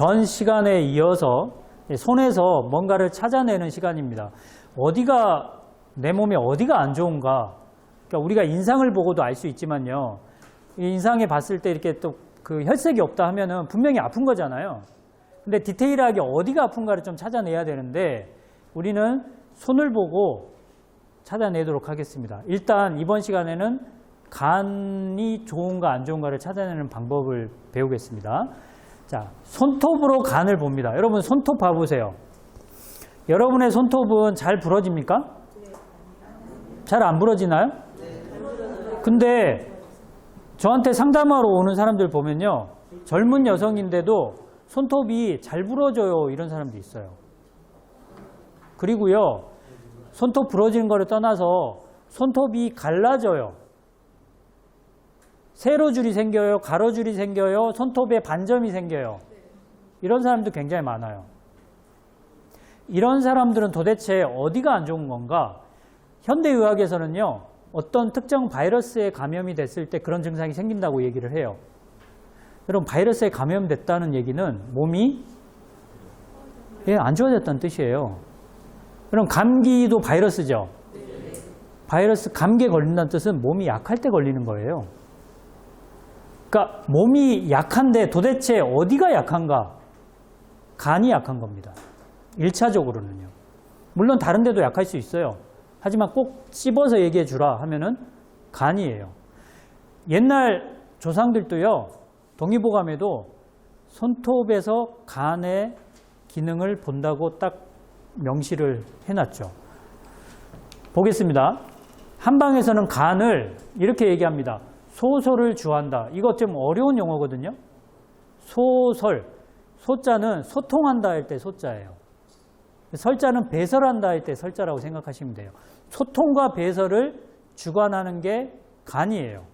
전 시간에 이어서 손에서 뭔가를 찾아내는 시간입니다. 어디가 내 몸에 어디가 안 좋은가? 그러니까 우리가 인상을 보고도 알 수 있지만요. 이 인상에 봤을 때 이렇게 또 그 혈색이 없다 하면은 분명히 아픈 거잖아요. 근데 디테일하게 어디가 아픈가를 좀 찾아내야 되는데 우리는 손을 보고 찾아내도록 하겠습니다. 일단 이번 시간에는 간이 좋은가 안 좋은가를 찾아내는 방법을 배우겠습니다. 자, 손톱으로 간을 봅니다. 여러분 손톱 봐보세요. 여러분의 손톱은 잘 부러집니까? 잘 안 부러지나요? 근데 저한테 상담하러 오는 사람들 보면요. 젊은 여성인데도 손톱이 잘 부러져요. 이런 사람도 있어요. 그리고요. 손톱 부러지는 거를 떠나서 손톱이 갈라져요. 세로줄이 생겨요. 가로줄이 생겨요. 손톱에 반점이 생겨요. 이런 사람도 굉장히 많아요. 이런 사람들은 도대체 어디가 안 좋은 건가? 현대의학에서는요. 어떤 특정 바이러스에 감염이 됐을 때 그런 증상이 생긴다고 얘기를 해요. 여러분 바이러스에 감염됐다는 얘기는 몸이 예, 안 좋아졌다는 뜻이에요. 그럼 감기도 바이러스죠. 바이러스 감기에 걸린다는 뜻은 몸이 약할 때 걸리는 거예요. 그러니까 몸이 약한데 도대체 어디가 약한가? 간이 약한 겁니다. 1차적으로는요. 물론 다른 데도 약할 수 있어요. 하지만 꼭 찝어서 얘기해 주라 하면은 간이에요. 옛날 조상들도요. 동의보감에도 손톱에서 간의 기능을 본다고 딱 명시를 해놨죠. 보겠습니다. 한방에서는 간을 이렇게 얘기합니다. 소설을 주한다. 이거 좀 어려운 용어거든요. 소설. 소자는 소통한다 할 때 소자예요. 설자는 배설한다 할 때 설자라고 생각하시면 돼요. 소통과 배설을 주관하는 게 간이에요.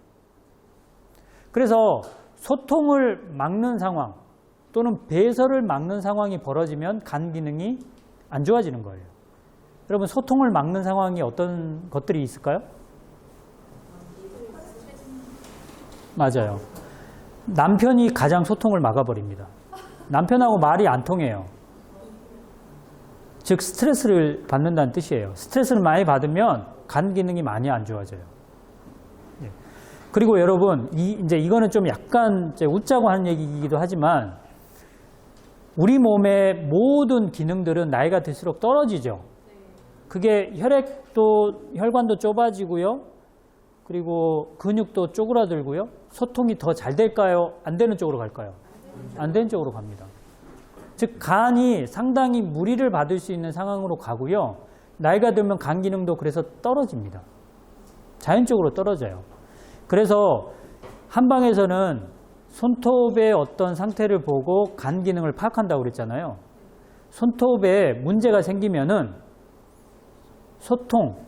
그래서 소통을 막는 상황 또는 배설을 막는 상황이 벌어지면 간 기능이 안 좋아지는 거예요. 여러분 소통을 막는 상황이 어떤 것들이 있을까요? 맞아요. 남편이 가장 소통을 막아버립니다. 남편하고 말이 안 통해요. 즉 스트레스를 받는다는 뜻이에요. 스트레스를 많이 받으면 간 기능이 많이 안 좋아져요. 예. 그리고 여러분 이 이제 이거는 좀 약간 웃자고 하는 얘기이기도 하지만 우리 몸의 모든 기능들은 나이가 들수록 떨어지죠. 그게 혈액도 혈관도 좁아지고요. 그리고 근육도 쪼그라들고요. 소통이 더 잘 될까요? 안 되는 쪽으로 갈까요? 안 되는 쪽으로 갑니다. 즉 간이 상당히 무리를 받을 수 있는 상황으로 가고요. 나이가 들면 간 기능도 그래서 떨어집니다. 자연적으로 떨어져요. 그래서 한방에서는 손톱의 어떤 상태를 보고 간 기능을 파악한다고 그랬잖아요. 손톱에 문제가 생기면은 소통,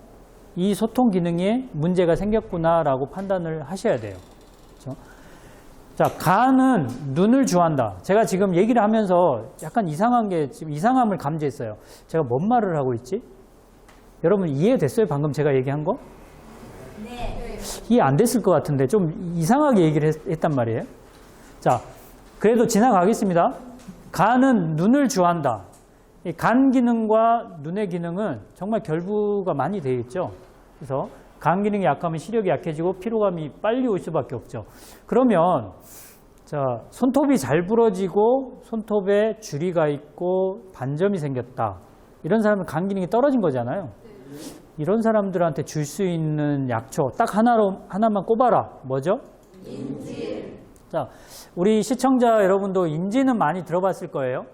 이 소통 기능에 문제가 생겼구나라고 판단을 하셔야 돼요. 그렇죠? 자, 간은 눈을 주한다. 제가 지금 얘기를 하면서 약간 이상한 게 지금 이상함을 감지했어요. 제가 뭔 말을 하고 있지? 여러분 이해됐어요? 방금 제가 얘기한 거? 네. 이해 안 됐을 것 같은데 좀 이상하게 얘기를 했, 단 말이에요. 자, 그래도 지나가겠습니다. 간은 눈을 주한다. 이간 기능과 눈의 기능은 정말 결부가 많이 되어 있죠. 그래서 간 기능이 약하면 시력이 약해지고 피로감이 빨리 올 수밖에 없죠. 그러면 자, 손톱이 잘 부러지고 손톱에 주리가 있고 반점이 생겼다. 이런 사람은 간 기능이 떨어진 거잖아요. 이런 사람들한테 줄 수 있는 약초 딱 하나로 하나만 꼽아라. 뭐죠? 인지. 자, 우리 시청자 여러분도 인지는 많이 들어봤을 거예요.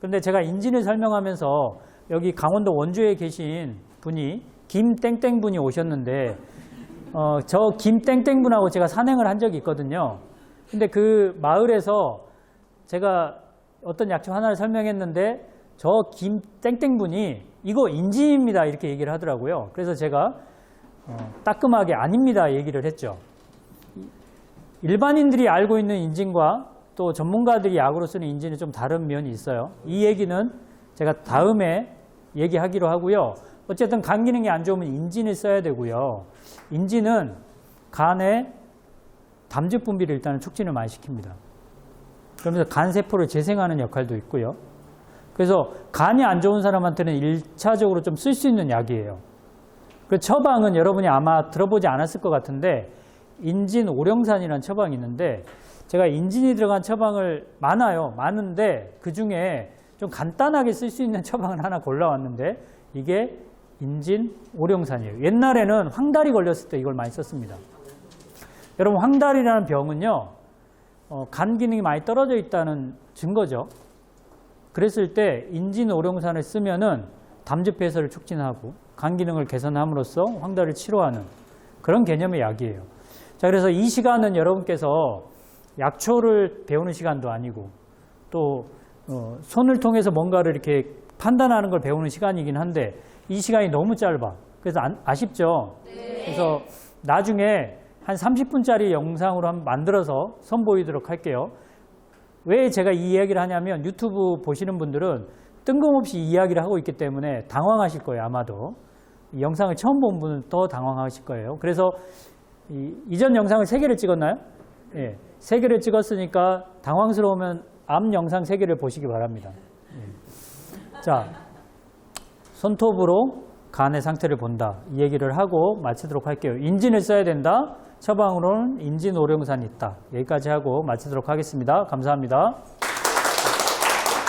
근데 제가 인지를 설명하면서 여기 강원도 원주에 계신 분이 김땡땡 분이 오셨는데 어, 저 김땡땡 분하고 제가 산행을 한 적이 있거든요. 근데 그 마을에서 제가 어떤 약초 하나를 설명했는데 저 김땡땡 분이 이거 인지입니다 이렇게 얘기를 하더라고요. 그래서 제가 어, 따끔하게 아닙니다 얘기를 했죠. 일반인들이 알고 있는 인진과 또 전문가들이 약으로 쓰는 인진은 좀 다른 면이 있어요. 이 얘기는 제가 다음에 얘기하기로 하고요. 어쨌든 간 기능이 안 좋으면 인진을 써야 되고요. 인진은 간의 담즙 분비를 일단은 촉진을 많이 시킵니다. 그러면서 간 세포를 재생하는 역할도 있고요. 그래서 간이 안 좋은 사람한테는 일차적으로 좀 쓸 수 있는 약이에요. 그 처방은 여러분이 아마 들어보지 않았을 것 같은데 인진 오령산이라는 처방이 있는데 제가 인진이 들어간 처방을 많아요. 많은데 그 중에 좀 간단하게 쓸 수 있는 처방을 하나 골라왔는데 이게 인진 오령산이에요. 옛날에는 황달이 걸렸을 때 이걸 많이 썼습니다. 여러분 황달이라는 병은요 어, 간 기능이 많이 떨어져 있다는 증거죠. 그랬을 때 인진 오령산을 쓰면은 담즙 배설을 촉진하고 간 기능을 개선함으로써 황달을 치료하는 그런 개념의 약이에요. 자, 그래서 이 시간은 여러분께서 약초를 배우는 시간도 아니고 또 어, 손을 통해서 뭔가를 이렇게 판단하는 걸 배우는 시간이긴 한데 이 시간이 너무 짧아. 그래서 안- 아쉽죠? 그래서 나중에 한 30분짜리 영상으로 한번 만들어서 선보이도록 할게요. 왜 제가 이 이야기를 하냐면 유튜브 보시는 분들은 뜬금없이 이 이야기를 하고 있기 때문에 당황하실 거예요, 아마도. 이 영상을 처음 본 분은 더 당황하실 거예요. 그래서 이, 이전 영상을 세 개를 찍었나요? 예. 세 개를 찍었으니까 당황스러우면 앞 영상 세 개를 보시기 바랍니다. 예. 자, 손톱으로 간의 상태를 본다. 이 얘기를 하고 마치도록 할게요. 인진을 써야 된다. 처방으로는 인진 오령산이 있다. 여기까지 하고 마치도록 하겠습니다. 감사합니다.